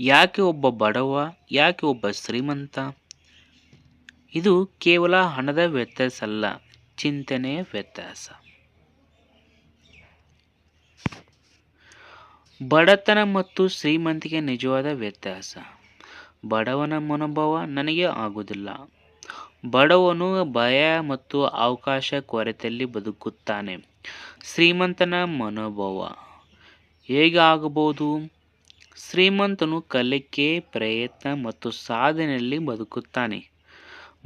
ಯಾಕೆ ಒಬ್ಬ ಬಡವ, ಯಾಕೆ ಒಬ್ಬ ಶ್ರೀಮಂತ? ಇದು ಕೇವಲ ಹಣದ ವ್ಯತ್ಯಾಸ ಅಲ್ಲ ಚಿಂತನೆಯ ವ್ಯತ್ಯಾಸ. ಬಡತನ ಮತ್ತು ಶ್ರೀಮಂತಿಗೆ ನಿಜವಾದ ವ್ಯತ್ಯಾಸ. ಬಡವನ ಮನೋಭಾವ ನನಗೆ ಆಗುವುದಿಲ್ಲ. ಬಡವನು ಭಯ ಮತ್ತು ಅವಕಾಶ ಕೊರತೆಯಲ್ಲಿ ಬದುಕುತ್ತಾನೆ. ಶ್ರೀಮಂತನ ಮನೋಭಾವ ಹೇಗೆ ಆಗಬಹುದು ಶ್ರೀಮಂತನು ಕಲಿಕೆ, ಪ್ರಯತ್ನ ಮತ್ತು ಸಾಧನೆಯಲ್ಲಿ ಬದುಕುತ್ತಾನೆ.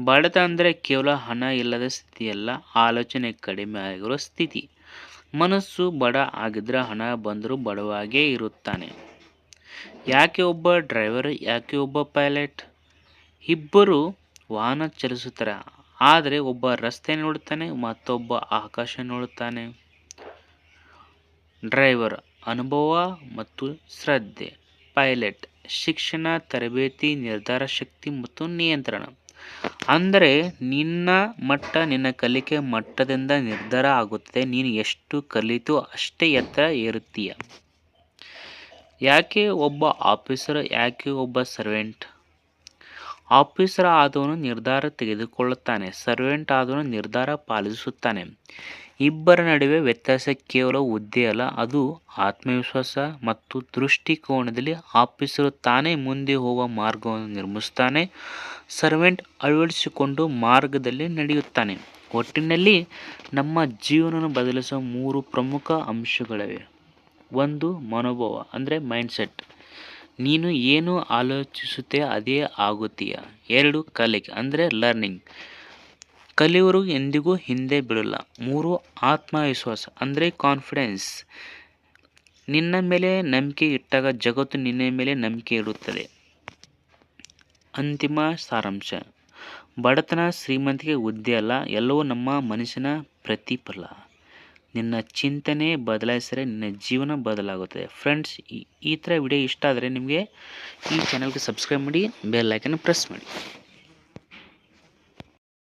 ಬಡತ ಅಂದರೆ ಕೇವಲ ಹಣ ಇಲ್ಲದ ಸ್ಥಿತಿಯಲ್ಲ, ಆಲೋಚನೆ ಕಡಿಮೆ ಆಗಿರೋ ಸ್ಥಿತಿ. ಮನಸ್ಸು ಬಡ ಆಗಿದ್ರೆ ಹಣ ಬಂದರೂ ಬಡವಾಗೇ ಇರುತ್ತಾನೆ. ಯಾಕೆ ಒಬ್ಬ ಡ್ರೈವರ್, ಯಾಕೆ ಒಬ್ಬ ಪೈಲಟ್? ಇಬ್ಬರು ವಾಹನ ಚಲಿಸುತ್ತಾರೆ, ಆದರೆ ಒಬ್ಬ ರಸ್ತೆ ನೋಡುತ್ತಾನೆ, ಮತ್ತೊಬ್ಬ ಆಕಾಶ ನೋಡುತ್ತಾನೆ. ಡ್ರೈವರ್ ಅನುಭವ ಮತ್ತು ಶ್ರದ್ಧೆ. ಪೈಲಟ್, ಶಿಕ್ಷಣ, ತರಬೇತಿ, ನಿರ್ಧಾರ ಶಕ್ತಿ ಮತ್ತು ನಿಯಂತ್ರಣ. ಅಂದರೆ, ನಿನ್ನ ಮಟ್ಟ ನಿನ್ನ ಕಲಿಕೆ ಮಟ್ಟದಿಂದ ನಿರ್ಧಾರ ಆಗುತ್ತದೆ. ನೀನು ಎಷ್ಟು ಕಲಿತು ಅಷ್ಟೇ ಎತ್ತರ ಏರುತ್ತೀಯ. ಯಾಕೆ ಒಬ್ಬ ಆಫೀಸರ್, ಯಾಕೆ ಒಬ್ಬ ಸರ್ವೆಂಟ್? ಆಫೀಸರ್ ಆದವನು ನಿರ್ಧಾರ ತೆಗೆದುಕೊಳ್ಳುತ್ತಾನೆ ಸರ್ವೆಂಟ್ ಆದವನು ನಿರ್ಧಾರ ಪಾಲಿಸುತ್ತಾನೆ. ಇಬ್ಬರ ನಡುವೆ ವ್ಯತ್ಯಾಸ ಕೇವಲ ಹುದ್ದೆ ಅಲ್ಲ, ಅದು ಆತ್ಮವಿಶ್ವಾಸ ಮತ್ತು ದೃಷ್ಟಿಕೋನದಲ್ಲಿ ಆಫೀಸರು ತಾನೇ ಮುಂದೆ ಹೋಗುವ ಮಾರ್ಗವನ್ನು ನಿರ್ಮಿಸುತ್ತಾನೆ, ಸರ್ವೆಂಟ್ ಅಳವಡಿಸಿಕೊಂಡು ಮಾರ್ಗದಲ್ಲಿ ನಡೆಯುತ್ತಾನೆ. ಒಟ್ಟಿನಲ್ಲಿ ನಮ್ಮ ಜೀವನವನ್ನು ಬದಲಿಸುವ ಮೂರು ಪ್ರಮುಖ ಅಂಶಗಳಿವೆ. ಒಂದು ಮನೋಭಾವ, ಅಂದರೆ ಮೈಂಡ್ಸೆಟ್ ನೀನು ಏನು ಆಲೋಚಿಸುತ್ತೆ ಅದೇ ಆಗುತ್ತೀಯ. ಎರಡು, ಕಲಿಕೆ, ಅಂದರೆ ಲರ್ನಿಂಗ್ ಕಲಿಯವರು ಎಂದಿಗೂ ಹಿಂದೆ ಬಿಡಲ್ಲ ಮೂರು, ಆತ್ಮವಿಶ್ವಾಸ, ಅಂದರೆ ಕಾನ್ಫಿಡೆನ್ಸ್ ನಿನ್ನ ಮೇಲೆ ನಂಬಿಕೆ ಇಟ್ಟಾಗ ಜಗತ್ತು ನಿನ್ನ ಮೇಲೆ ನಂಬಿಕೆ ಇಡುತ್ತದೆ ಅಂತಿಮ ಸಾರಾಂಶ. ಬಡತನ ಶ್ರೀಮಂತಿಕೆ ಹುದ್ದೆ ಅಲ್ಲ, ಎಲ್ಲವೂ ನಮ್ಮ ಮನಸ್ಸಿನ ಪ್ರತಿಫಲ. ನಿನ್ನ ಚಿಂತನೆ ಬದಲಾಯಿಸಿದರೆ ನಿನ್ನ ಜೀವನ ಬದಲಾಗುತ್ತದೆ ಫ್ರೆಂಡ್ಸ್ ಈ ಥರ ವಿಡಿಯೋ ಇಷ್ಟ ಆದರೆ ನಿಮಗೆ ಈ ಚಾನಲ್ಗೆ ಸಬ್ಸ್ಕ್ರೈಬ್ ಮಾಡಿ ಬೆಲ್ ಐಕನ್ ಪ್ರೆಸ್ ಮಾಡಿ.